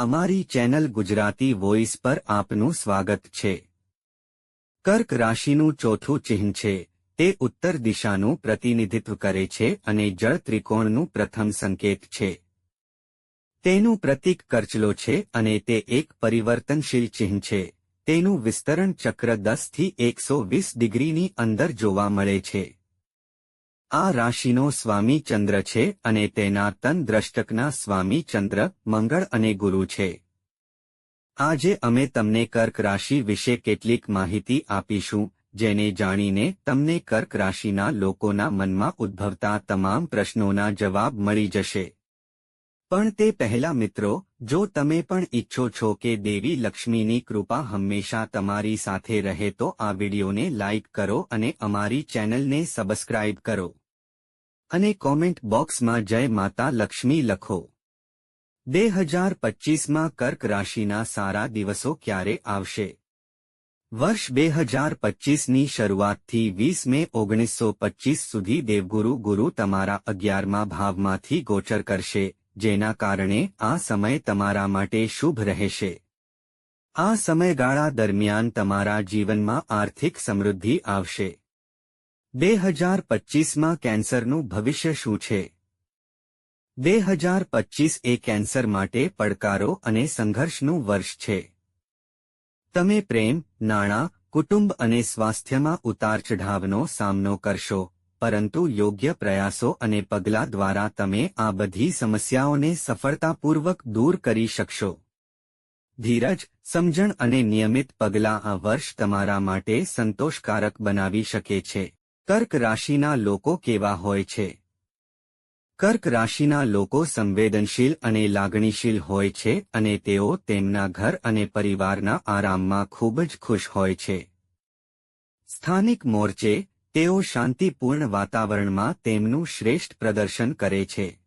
અમારી channel Gujarati voice પર આપનું સ્વાગત છે. કર્ક રાશિનું ચોથું ચિહ્ન છે. તે ઉત્તર દિશાનું પ્રતિનિધિત્વ કરે છે અને જળ ત્રિકોણનું પ્રથમ સંકેત છે. તેનું પ્રતીક કરચલો છે અને તે એક પરિવર્તનશીલ ચિહ્ન છે. તેનું વિસ્તરણ ચક્ર દસથી એકસો વીસ ડિગ્રીની અંદર જોવા મળે છે. આ રાશિનો સ્વામી ચંદ્ર છે અને તેના તન દ્રષ્ટકના સ્વામી ચંદ્ર, મંગળ અને ગુરુ છે. આજે અમે તમને કર્ક રાશિ વિશે કેટલીક માહિતી આપીશું, જેને જાણીને તમને કર્ક રાશિના લોકોના મનમાં ઉદ્ભવતા તમામ પ્રશ્નોના જવાબ મળી જશે. પણ તે પહેલા મિત્રો, જો તમે પણ ઈચ્છો છો કે દેવી લક્ષ્મીની કૃપા હંમેશા તમારી સાથે રહે તો આ વિડિયોને લાઇક કરો અને અમારી ચેનલને સબસ્ક્રાઇબ કરો. અને કોમેન્ટ બોક્સમાં જય માતા લક્ષ્મી લખો. બે હજાર પચીસમાં કર્ક રાશિના સારા દિવસો ક્યારે આવશે? વર્ષ બે હજાર પચીસની શરૂઆતથી વીસ મે ઓગણીસો પચીસ સુધી દેવગુરુ ગુરુ તમારા અગિયારમા ભાવમાંથી ગોચર કરશે. જેના કારણે આ સમય તમારા માટે શુભ રહેશે. આ સમયગાળા દરમિયાન તમારા જીવનમાં આર્થિક સમૃદ્ધિ આવશે. બે હજાર પચીસમાં કેન્સરનું ભવિષ્ય શું છે? બે હજાર પચીસ એ કેન્સર માટે પડકારો અને સંઘર્ષનું વર્ષ છે. તમે પ્રેમ, નાણાં, કુટુંબ અને સ્વાસ્થ્યમાં ઉતાર ચઢાવનો સામનો કરશો. પરંતુ યોગ્ય પ્રયાસો અને પગલાં દ્વારા તમે આ બધી સમસ્યાઓને સફળતાપૂર્વક દૂર કરી શકશો. ધીરજ, સમજણ અને નિયમિત પગલાં આ વર્ષ તમારા માટે સંતોષકારક બનાવી શકે છે. કર્ક રાશિના લોકો કેવા હોય છે? કર્ક રાશિના લોકો સંવેદનશીલ અને લાગણીશીલ હોય છે અને તેઓ તેમના ઘર અને પરિવારના આરામમાં ખૂબ જ ખુશ હોય છે. સ્થાનિક મોરચે તેઓ શાંતિપૂર્ણ વાતાવરણમાં તેમનું શ્રેષ્ઠ પ્રદર્શન કરે છે.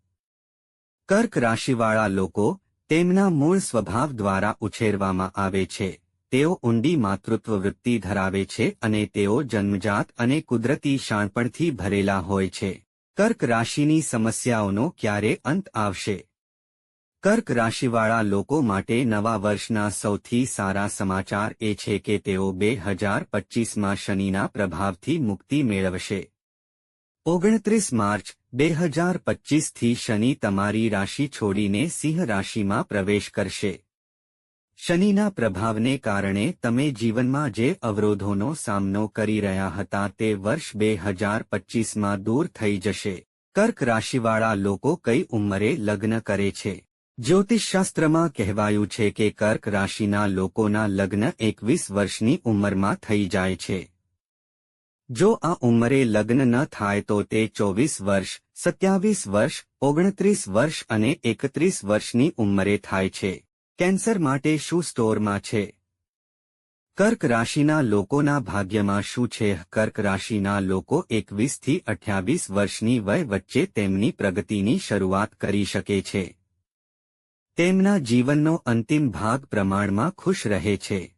કર્ક રાશિવાળા લોકો તેમના મૂળ સ્વભાવ દ્વારા ઉછેરવામાં આવે છે. તેઓ ઊંડી માતૃત્વ વૃત્તિ ધરાવે છે અને તેઓ જન્મજાત અને કુદરતી શાણપણથી ભરેલા હોય છે. કર્ક રાશિની સમસ્યાઓનો ક્યારે અંત આવશે? કર્ક રાશિવાળા લોકો માટે નવા વર્ષના સૌથી સારા સમાચાર એ છે કે તેઓ બે હજાર પચ્ચીસમાં શનિના પ્રભાવથી મુક્તિ મેળવશે. ઓગણત્રીસ માર્ચ, બે હજાર પચ્ચીસથી શનિ તમારી રાશિ છોડીને સિંહ રાશિમાં પ્રવેશ કરશે. શનિના પ્રભાવને કારણે તમે જીવનમાં જે અવરોધોનો સામનો કરી રહ્યા હતા તે વર્ષ બે હજાર પચ્ચીસમાં દૂર થઈ જશે. કર્ક રાશિવાળા લોકો કઈ ઉંમરે લગ્ન કરે છે? જ્યોતિષશાસ્ત્રમાં કહેવાયું છે કે કર્ક રાશિના લોકોના લગ્ન એકવીસ વર્ષની ઉંમરમાં થઈ જાય છે. જો આ ઉંમરે લગ્ન ન થાય તો તે ચોવીસ વર્ષ, સત્યાવીસ વર્ષ, ઓગણત્રીસ વર્ષ અને એકત્રીસ વર્ષની ઉંમરે થાય છે. કેન્સર માટે શું સ્ટોરમાં છે? કર્ક રાશિના લોકોના ભાગ્યમાં શું છે? કર્ક રાશિના લોકો એકવીસથી અઠ્યાવીસ વર્ષની વય વચ્ચે તેમની પ્રગતિની શરૂઆત કરી શકે છે. તેમના જીવનનો અંતિમ ભાગ પ્રમાણમાં ખુશ રહે છે.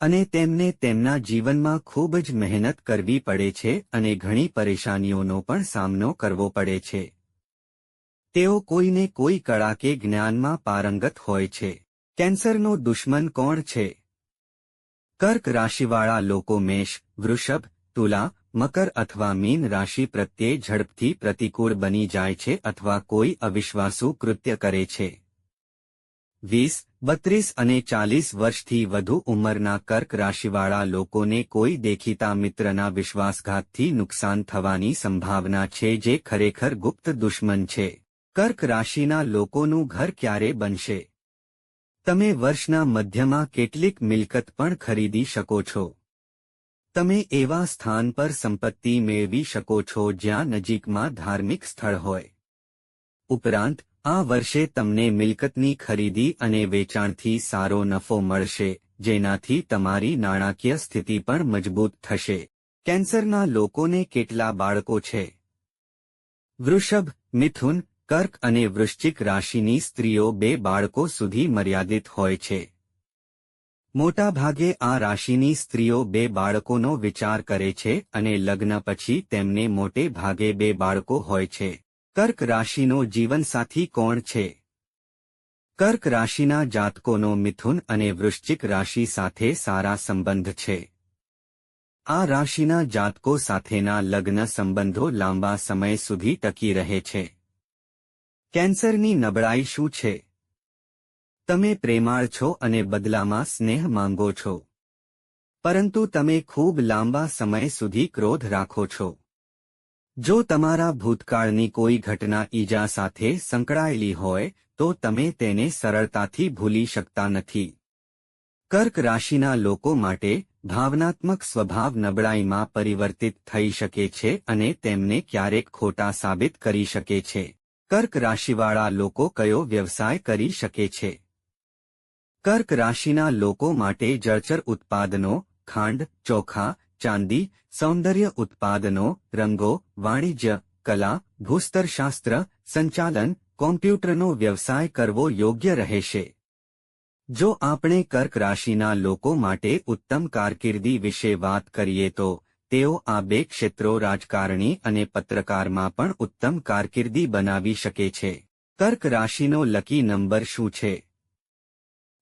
અને તેમને તેમના જીવનમાં ખૂબ જ મહેનત કરવી પડે છે અને ઘણી પરેશાનીઓનો પણ સામનો કરવો પડે છે. તેઓ કોઈને કોઈ કળા કે જ્ઞાનમાં પારંગત હોય છે. કેન્સરનો દુશ્મન કોણ છે? કર્ક રાશિવાળા લોકો મેષ, વૃષભ, તુલા મકર અથવા મીન રાશિ પ્રત્યે ઝડપથી પ્રતિકૂળ બની જાય છે અથવા કોઈ અવિશ્વાસુ કૃત્ય કરે છે. વીસ, બત્રીસ અને ચાલીસ વર્ષથી વધુ ઉંમરના કર્ક રાશિવાળા લોકોને કોઈ દેખીતા મિત્રના વિશ્વાસઘાતથી નુકસાન થવાની સંભાવના છે જે ખરેખર ગુપ્ત દુશ્મન છે. કર્ક રાશિના લોકોનું ઘર ક્યારે બનશે? તમે વર્ષના મધ્યમાં કેટલીક મિલકત પણ ખરીદી શકો છો. તમે એવા સ્થાન પર સંપત્તિ મેળવી શકો છો જ્યાં નજીકમાં ધાર્મિક સ્થળ હોય. ઉપરાંત, આ વર્ષે તમને મિલકતની ખરીદી અને વેચાણથી સારો નફો મળશે, જેનાથી તમારી નાણાકીય સ્થિતિ પણ મજબૂત થશે. કેન્સરના લોકોને કેટલા બાળકો છે? વૃષભ, મિથુન, કર્ક અને વૃશ્ચિક રાશિની સ્ત્રીઓ બે બાળકો સુધી મર્યાદિત હોય છે. મોટાભાગે આ રાશિની સ્ત્રીઓ બે બાળકોનો વિચાર કરે છે અને લગ્ન પછી તેમને મોટે ભાગે બે બાળકો હોય છે. કર્ક રાશિનો જીવનસાથી કોણ છે? કર્ક રાશિના જાતકોનો મિથુન અને વૃશ્ચિક રાશિ સાથે સારા સંબંધ છે. આ રાશિના જાતકો સાથેના લગ્ન સંબંધો લાંબા સમય સુધી ટકી રહે છે. કેન્સરની નબળાઈ શું છે? તમે પ્રેમાળ છો અને બદલામાં સ્નેહ માંગો છો. પરંતુ તમે ખૂબ લાંબા સમય સુધી ક્રોધ રાખો છો. જો તમારા ભૂતકાળની કોઈ ઘટના ઈજા સાથે સંકળાયેલી હોય, તો તમે તેને સરળતાથી ભૂલી શકતા નથી. કર્ક રાશિના લોકો માટે ભાવનાત્મક સ્વભાવ નબળાઈમાં પરિવર્તિત થઈ શકે છે અને તેમને ક્યારેક ખોટા સાબિત કરી શકે છે. કર્ક રાશિવાળા લોકો કયો વ્યવસાય કરી શકે છે? કર્ક રાશિના લોકો માટે જળચર ઉત્પાદનો, ખાંડ, ચોખા, ચાંદી, સૌંદર્ય ઉત્પાદનો, રંગો, વાણિજ્ય, કલા, ભૂસ્તરશાસ્ત્ર, સંચાલન, કોમ્પ્યુટરનો વ્યવસાય કરવો યોગ્ય રહેશે. જો આપણે કર્ક રાશિના લોકો માટે ઉત્તમ કારકિર્દી વિશે વાત કરીએ તો, તેઓ આ બે ક્ષેત્રો રાજકારણી અને પત્રકારમાં પણ ઉત્તમ કારકિર્દી બનાવી શકે છે. કર્ક રાશિનો લકી નંબર શું છે?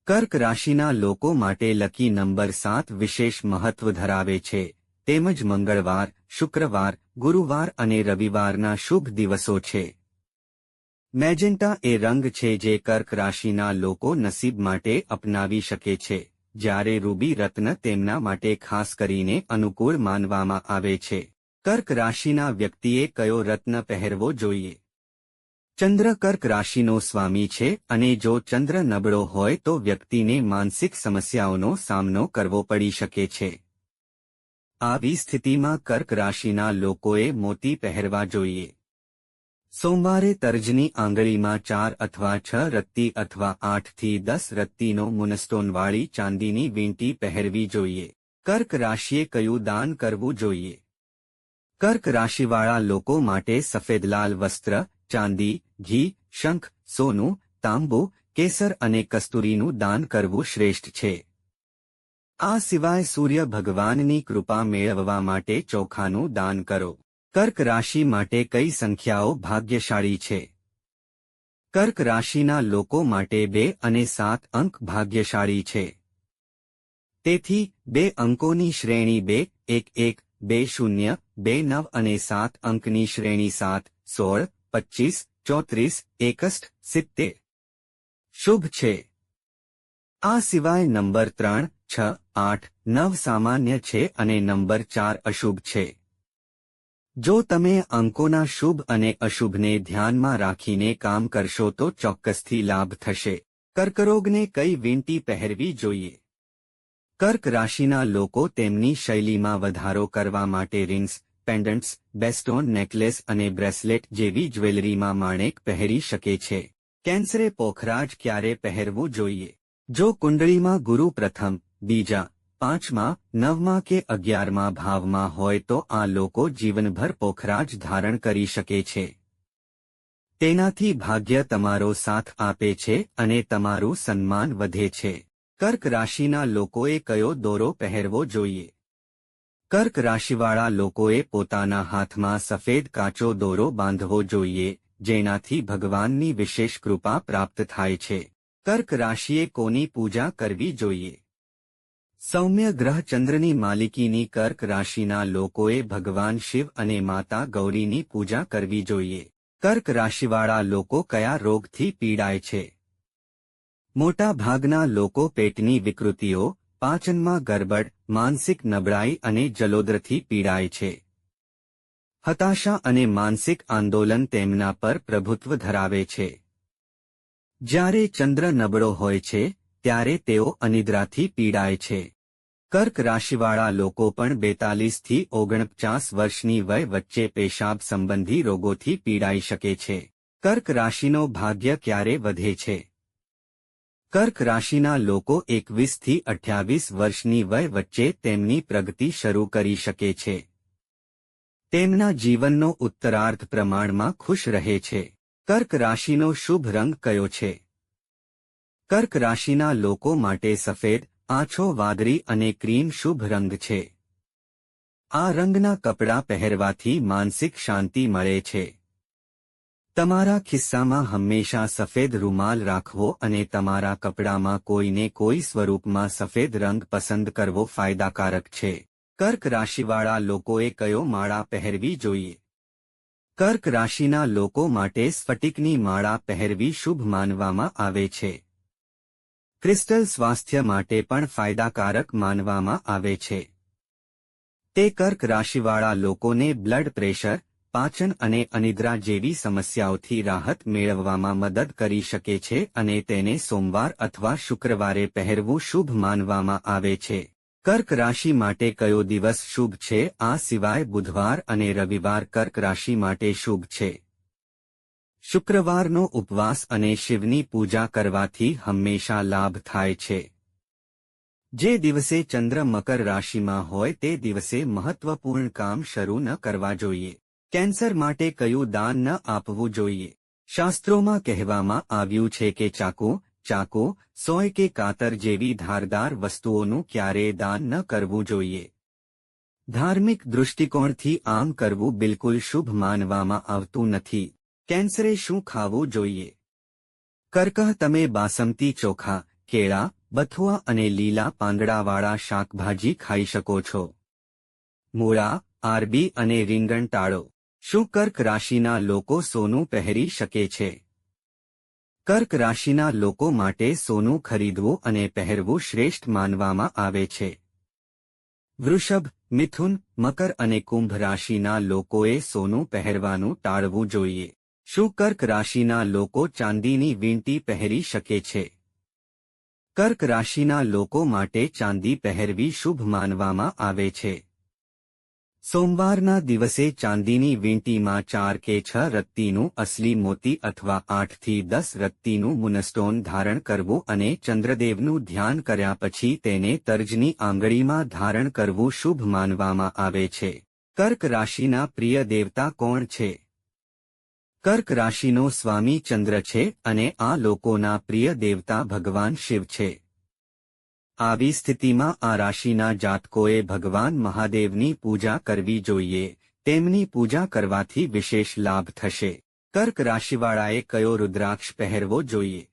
કર્ક રાશિના લોકો માટે લકી નંબર સાત વિશેષ મહત્વ ધરાવે છે. તેમજ મંગળવાર, શુક્રવાર, ગુરુવાર અને રવિવારના શુભ દિવસો છે. મેજેન્ટા એ રંગ છે જે કર્ક રાશિના લોકો નસીબ માટે અપનાવી શકે છે, જ્યારે રૂબી રત્ન તેમના માટે ખાસ કરીને અનુકૂળ માનવામાં આવે છે. કર્ક રાશિના વ્યક્તિએ કયો રત્ન પહેરવો જોઈએ? ચંદ્ર કર્ક રાશિનો સ્વામી છે અને જો ચંદ્ર નબળો હોય તો વ્યક્તિને માનસિક સમસ્યાઓનો સામનો કરવો પડી શકે છે. આવી સ્થિતિમાં કર્ક રાશિના લોકોએ મોતી પહેરવા જોઈએ. સોમવારે તર્જની આંગળીમાં ચાર અથવા છ રત્તી અથવા આઠથી દસ રત્તીનો મુનસ્ટોનવાળી ચાંદીની વીંટી પહેરવી જોઈએ. કર્ક રાશિએ કયું દાન કરવું જોઈએ? કર્ક રાશિવાળા લોકો માટે સફેદ લાલ વસ્ત્ર ચાંદી, ઘી, શંખ, સોનું, તાંબુ, કેસર અને કસ્તુરીનું દાન કરવું શ્રેષ્ઠ છે. આ સિવાય સૂર્ય ભગવાનની કૃપા મેળવવા માટે ચોખાનું દાન કરો. કર્ક રાશિ માટે કઈ સંખ્યાઓ ભાગ્યશાળી છે? કર્ક રાશિના લોકો માટે બે અને સાત અંક ભાગ્યશાળી છે. તેથી, બે અંકોની શ્રેણી બે, એક એક, બે, શૂન્ય, બે, નવ અને સાત અંકની શ્રેણી સાત, સોળ પચીસ, ચોત્રીસ એકસઠ સિત્તેર. શુભ છે. આ સિવાય નંબર ત્રણ, છ, આઠ, નવ સામાન્ય છે અને નંબર ચાર અશુભ છે. જો તમે અંકોના શુભ અને અશુભને ધ્યાનમાં રાખીને કામ કરશો તો ચોક્કસથી લાભ થશે. કર્કરોગને કઈ વીંટી પહેરવી જોઈએ? કર્ક રાશિના લોકો તેમની શૈલીમાં વધારો કરવા માટે રિંગ્સ પેન્ડન્ટ્સ, બેસ્ટોન નેકલેસ અને બ્રેસલેટ જેવી જ્વેલરીમાં માણેક પહેરી શકે છે. કેન્સરે પોખરાજ ક્યારે પહેરવું જોઈએ? જો કુંડળીમાં ગુરુ પ્રથમ, બીજા, પાંચમા, નવમાં કે અગિયારમાં ભાવમાં હોય તો આ લોકો જીવનભર પોખરાજ ધારણ કરી શકે છે. તેનાથી ભાગ્ય તમારો સાથ આપે છે અને તમારું સન્માન વધે છે. કર્ક રાશિના લોકોએ કયો દોરો પહેરવો જોઈએ? કર્ક રાશિવાળા લોકોએ પોતાના હાથમાં સફેદ કાચો દોરો બાંધવો જોઈએ, જેનાથી ભગવાનની વિશેષ કૃપા પ્રાપ્ત થાય છે. કર્ક રાશિએ કોની પૂજા કરવી જોઈએ? સૌમ્ય ગ્રહ ચંદ્રની માલિકીની કર્ક રાશિના લોકોએ ભગવાન શિવ અને માતા ગૌરીની પૂજા કરવી જોઈએ. કર્ક રાશિવાળા લોકો કયા રોગથી પીડાય છે? મોટા ભાગના લોકો પેટની વિકૃતિઓ, પાચનમાં ગરબડ માનસિક નબળાઈ અને જલોદ્રથી પીડાય છે. હતાશા અને માનસિક આંદોલન તેમના પર પ્રભુત્વ ધરાવે છે. જ્યારે ચંદ્ર નબળો હોય છે, ત્યારે તેઓ અનિદ્રાથી પીડાય છે. કર્ક રાશિવાળા લોકો પણ બેતાલીસથી ઓગણપચાસ વર્ષની વય વચ્ચે પેશાબ સંબંધી રોગોથી પીડાઈ શકે છે. કર્ક રાશિનો ભાગ્ય ક્યારે વધે છે? કર્ક રાશિના લોકો એકવીસથી અઠ્યાવીસ વર્ષની વય વચ્ચે તેમની પ્રગતિ શરૂ કરી શકે છે. તેમના જીવનનો ઉત્તરાર્ધ પ્રમાણમાં ખુશ રહે છે. કર્ક રાશિનો શુભ રંગ કયો છે? કર્ક રાશિના લોકો માટે સફેદ, આછો વાદળી અને ક્રીમ શુભ રંગ છે. આ રંગના કપડાં પહેરવાથી માનસિક શાંતિ મળે છે. તમારા ખિસ્સામાં હંમેશા સફેદ રૂમાલ રાખવો અને તમારા કપડામાં કોઈને કોઈ સ્વરૂપમાં સફેદ રંગ પસંદ કરવો ફાયદાકારક છે. કર્ક રાશિવાળા લોકોએ કયો માળા પહેરવી જોઈએ? કર્ક રાશિના લોકો માટે સ્ફટિકની માળા પહેરવી શુભ માનવામાં આવે છે. ક્રિસ્ટલ સ્વાસ્થ્ય માટે પણ ફાયદાકારક માનવામાં આવે છે. તે કર્ક રાશિવાળા લોકોને બ્લડ પ્રેશર પાચન અને અનિદ્રા જેવી સમસ્યાઓથી રાહત મેળવવામાં મદદ કરી શકે છે અને તેને સોમવાર અથવા શુક્રવારે પહેરવું શુભ માનવામાં આવે છે. કર્ક રાશિ માટે કયો દિવસ શુભ છે? આ સિવાય બુધવાર અને રવિવાર કર્ક રાશિ માટે શુભ છે. શુક્રવારનો ઉપવાસ અને શિવની પૂજા કરવાથી હંમેશા લાભ થાય છે. જે દિવસે ચંદ્ર મકર રાશિમાં હોય તે દિવસે મહત્વપૂર્ણ કામ શરૂ ન કરવા જોઈએ. કેન્સર માટે કયું દાન ન આપવું જોઈએ? શાસ્ત્રોમાં કહેવામાં આવ્યું છે કે ચાકુ ચાકુ, સોય કે કાતર જેવી ધારદાર વસ્તુઓનું ક્યારેય દાન ન કરવું જોઈએ. ધાર્મિક દૃષ્ટિકોણથી આમ કરવું બિલકુલ શુભ માનવામાં આવતું નથી. કેન્સરે શું ખાવું જોઈએ? કર્કહ તમે બાસમતી ચોખા, કેળા, બથુઆ અને લીલા પાંદડાવાળા શાકભાજી ખાઈ શકો છો. મૂળા, આરબી અને રીંગણ ટાળો. શું કર્ક રાશિના લોકો સોનું પહેરી શકે છે? કર્ક રાશિના લોકો માટે સોનું ખરીદવું અને પહેરવું શ્રેષ્ઠ માનવામાં આવે છે. વૃષભ, મિથુન, મકર અને કુંભ રાશિના લોકોએ સોનું પહેરવાનું ટાળવું જોઈએ. શું કર્ક રાશિના લોકો ચાંદીની વીંટી પહેરી શકે છે? કર્ક રાશિના લોકો માટે ચાંદી પહેરવી શુભ માનવામાં આવે છે. સોમવારના દિવસે ચાંદીની વીંટીમાં ચાર કે છ રત્તીનું અસલી મોતી અથવા આઠથી દસ રત્તીનું મુનસ્ટોન ધારણ કરવું અને ચંદ્રદેવનું ધ્યાન કર્યા પછી તેને તર્જની આંગળીમાં ધારણ કરવું શુભ માનવામાં આવે છે. કર્ક રાશિના પ્રિય દેવતા કોણ છે? કર્ક રાશિનો સ્વામી ચંદ્ર છે અને આ લોકોના પ્રિય દેવતા ભગવાન શિવ છે. આવી સ્થિતિમાં આ રાશિના જાતકોએ ભગવાન મહાદેવની પૂજા કરવી જોઈએ. તેમની પૂજા કરવાથી વિશેષ લાભ થશે. કર્ક રાશિવાળાએ કયો રુદ્રાક્ષ પહેરવો જોઈએ?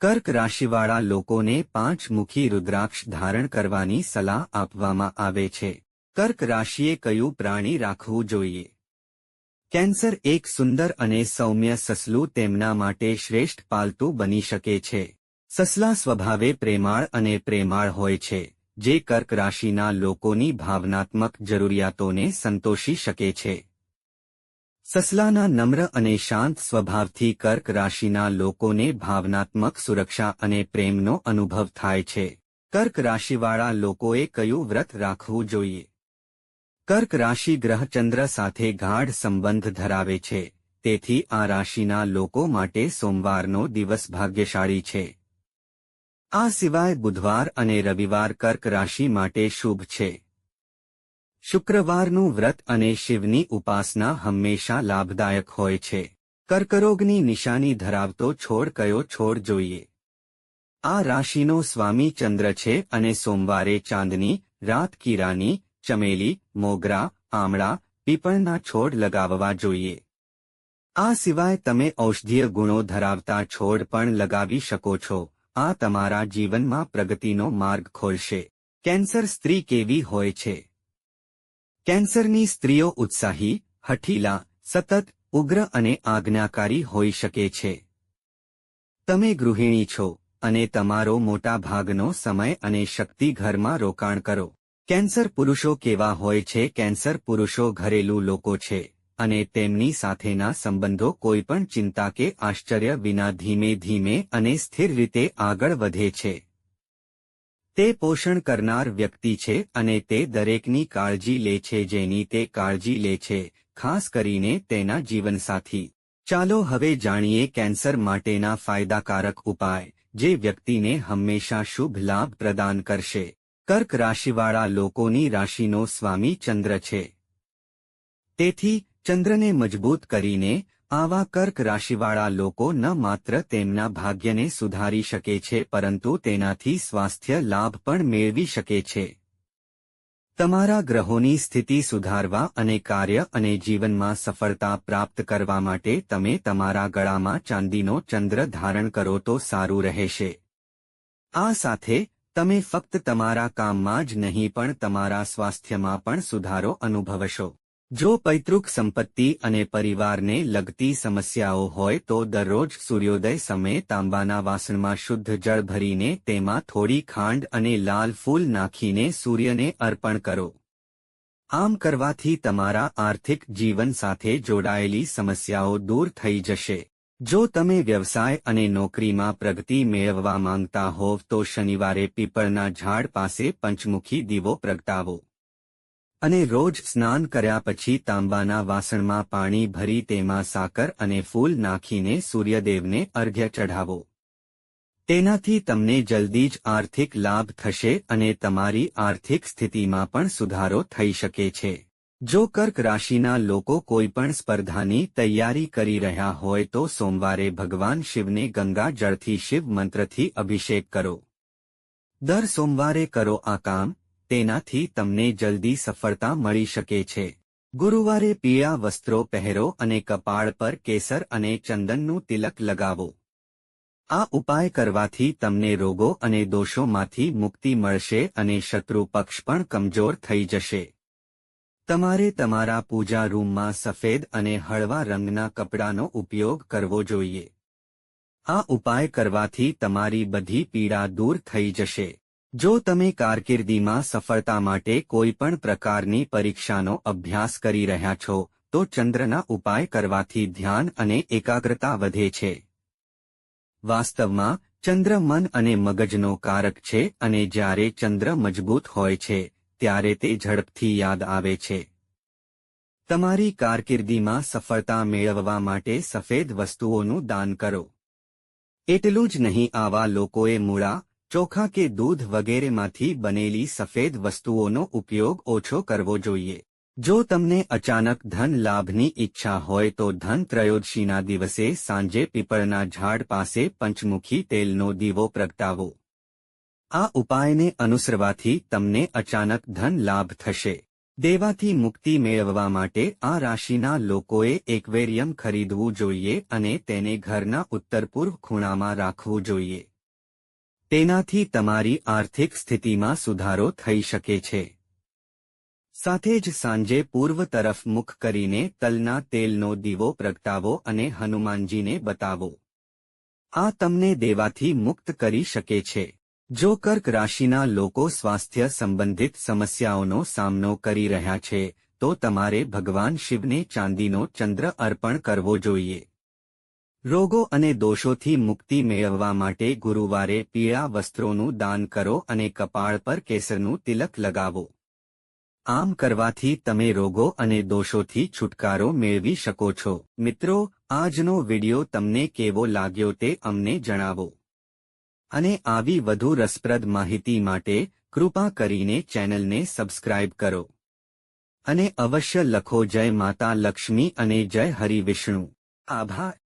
કર્ક રાશિવાળા લોકોને પાંચ મુખી રુદ્રાક્ષ ધારણ કરવાની સલાહ આપવામાં આવે છે. કર્ક રાશિએ કયું પ્રાણી રાખવું જોઈએ? કેન્સર એક સુંદર અને સૌમ્ય સસલું તેમના માટે શ્રેષ્ઠ પાલતુ બની શકે છે. સસલા સ્વભાવે પ્રેમાળ અને પ્રેમાળ હોય છે, જે કર્ક રાશિના લોકોની ભાવનાત્મક જરૂરિયાતોને સંતોષી શકે છે. સસલાના નમ્ર અને શાંત સ્વભાવથી કર્ક રાશિના લોકોને ભાવનાત્મક સુરક્ષા અને પ્રેમનો અનુભવ થાય છે. કર્ક રાશિવાળા લોકોએ કયું વ્રત રાખવું જોઈએ? કર્ક રાશિ ગ્રહચંદ્ર સાથે ગાઢ સંબંધ ધરાવે છે, તેથી આ રાશિના લોકો માટે સોમવારનો દિવસ ભાગ્યશાળી છે. આ સિવાય બુધવાર અને રવિવાર કર્ક રાશિ માટે શુભ છે. શુક્રવારનું વ્રત અને શિવની ઉપાસના હંમેશા લાભદાયક હોય છે. કર્કરોગની નિશાની ધરાવતો છોડ કયો છોડ જોઈએ? આ રાશિનો સ્વામી ચંદ્ર છે અને સોમવારે ચાંદની, રાત કીરાની, ચમેલી, મોગરા, આમળા, પીપળના છોડ લગાવવા જોઈએ. આ સિવાય તમે ઔષધીય ગુણો ધરાવતા છોડ પણ લગાવી શકો છો. આ તમારા જીવનમાં પ્રગતિનો માર્ગ ખોલશે. કેન્સર સ્ત્રી કેવી હોય છે? કેન્સરની સ્ત્રીઓ ઉત્સાહી, હઠીલા, સતત, ઉગ્ર અને આજ્ઞાકારી હોઈ શકે છે. તમે ગૃહિણી છો અને તમારો મોટા ભાગનો સમય અને શક્તિ ઘરમાં રોકાણ કરો. કેન્સર પુરુષો કેવા હોય છે? કેન્સર પુરુષો ઘરેલું લોકો છે. અને તેમની સાથેના સંબંધો કોઈપણ ચિંતા કે આશ્ચર્ય વિના ધીમે ધીમે અને સ્થિર રીતે આગળ વધે છે. તે પોષણ કરનાર વ્યક્તિ છે અને તે દરેકની કાળજી લે છે જેની તે કાળજી લે છે, ખાસ કરીને તેના જીવનસાથી. ચાલો હવે જાણીએ કેન્સર માટેના ફાયદાકારક ઉપાય, જે વ્યક્તિને હંમેશા શુભ લાભ પ્રદાન કરશે. કર્ક રાશિવાળા લોકોની રાશિનો સ્વામી ચંદ્ર છે. તેથી ચંદ્રને મજબૂત કરીને આવા કર્ક રાશિવાળા લોકો ન માત્ર તેમના ભાગ્યને સુધારી શકે છે, પરંતુ તેનાથી સ્વાસ્થ્ય લાભ પણ મેળવી શકે છે. તમારા ગ્રહોની સ્થિતિ સુધારવા અને કાર્ય અને જીવનમાં સફળતા પ્રાપ્ત કરવા માટે તમે તમારા ગળામાં ચાંદીનો ચંદ્ર ધારણ કરો તો સારું રહેશે. આ સાથે તમે ફક્ત તમારા કામમાં જ નહીં પણ તમારા સ્વાસ્થ્યમાં પણ સુધારો અનુભવશો. જો પૈતૃક સંપત્તિ અને પરિવારને લગતી સમસ્યાઓ હોય તો દરરોજ સૂર્યોદય સમયે તાંબાના વાસણમાં શુદ્ધ જળ ભરીને તેમાં થોડી ખાંડ અને લાલ ફૂલ નાખીને સૂર્યને અર્પણ કરો. આમ કરવાથી તમારા આર્થિક જીવન સાથે જોડાયેલી સમસ્યાઓ દૂર થઈ જશે. જો તમે વ્યવસાય અને નોકરીમાં પ્રગતિ મેળવવા માંગતા હોવ તો શનિવારે પીપળના ઝાડ પાસે પંચમુખી દીવો પ્રગટાવો. અને રોજ સ્નાન કર્યા પછી તાંબાના વાસણમાં પાણી ભરી તેમાં સાકર અને ફૂલ નાખીને સૂર્યદેવને અર્ઘ્ય ચઢાવો. તેનાથી તમને જલ્દી જ આર્થિક લાભ થશે અને તમારી આર્થિક સ્થિતિમાં પણ સુધારો થઈ શકે છે. જો કર્ક રાશિના લોકો કોઈપણ સ્પર્ધાની તૈયારી કરી રહ્યા હોય તો સોમવારે ભગવાન શિવને ગંગા જળથી શિવ મંત્રથી અભિષેક કરો. દર સોમવારે કરો આ કામ. તેનાથી તમને જલ્દી સફળતા મળી શકે છે. ગુરુવારે પીળા વસ્ત્રો પહેરો અને કપાળ પર કેસર અને ચંદનનું તિલક લગાવો. આ ઉપાય કરવાથી તમને રોગો અને દોષોમાંથી મુક્તિ મળશે અને શત્રુ પક્ષ પણ કમજોર થઈ જશે. તમારે તમારા પૂજા રૂમમાં સફેદ અને હળવા રંગના કપડાનો ઉપયોગ કરવો જોઈએ. આ ઉપાય કરવાથી તમારી બધી પીડા દૂર થઈ જશે. જો તમે કારકિર્દીમાં સફળતા માટે કોઈ પણ પ્રકારની પરીક્ષાનો અભ્યાસ કરી રહ્યા છો, તો ચંદ્રના ઉપાય કરવાથી ધ્યાન અને એકાગ્રતા વધે છે. વાસ્તવમાં, ચંદ્ર મન અને મગજનો કારક છે અને જ્યારે ચંદ્ર મજબૂત હોય છે, ત્યારે તે ઝડપથી યાદ આવે છે. તમારી કારકિર્દીમાં સફળતા મેળવવા માટે સફેદ વસ્તુઓનું દાન કરો. એટલું જ નહીં, આવા લોકોએ મૂળા ચોખા કે દૂધ વગેરેમાંથી બનેલી સફેદ વસ્તુઓનો ઉપયોગ ઓછો કરવો જોઈએ. જો તમને અચાનક ધન લાભની ઈચ્છા હોય તો ધન ત્રયોદશીના દિવસે સાંજે પીપળના ઝાડ પાસે પંચમુખી તેલનો દીવો પ્રગટાવો. આ ઉપાયને અનુસરવાથી તમને અચાનક ધન લાભ થશે. દેવાથી મુક્તિ મેળવવા માટે આ રાશિના લોકોએ એકવેરિયમ ખરીદવું જોઈએ અને તેને ઘરના ઉત્તર પૂર્વ ખૂણામાં રાખવું જોઈએ. તેનાથી તમારી આર્થિક સ્થિતિમાં સુધારો થઈ શકે છે. સાથે જ સાંજે પૂર્વ તરફ મુખ કરીને તલના તેલનો દીવો પ્રગટાવો અને હનુમાનજીને બતાવો. આ તમને દેવાથી મુક્ત કરી શકે છે. જો કર્ક રાશિના લોકો સ્વાસ્થ્ય સંબંધિત સમસ્યાઓનો સામનો કરી રહ્યા છે, તો તમારે ભગવાન શિવને ચાંદીનો ચંદ્ર અર્પણ કરવો જોઈએ. રોગો અને દોષોથી મુક્તિ મેળવવા માટે ગુરુવારે પીળા વસ્ત્રોનું દાન કરો અને કપાળ પર કેસરનું તિલક લગાવો. આમ કરવાથી તમે રોગો અને દોષોથી છુટકારો મેળવી શકો છો. મિત્રો, આજનો વિડિયો તમને કેવો લાગ્યો તે અમને જણાવો. અને આવી વધુ રસપ્રદ માહિતી માટે કૃપા કરીને ચેનલને સબસ્ક્રાઇબ કરો. અને અવશ્ય લખો જય માતા લક્ષ્મી અને જય હરિ વિષ્ણુ. આભાર.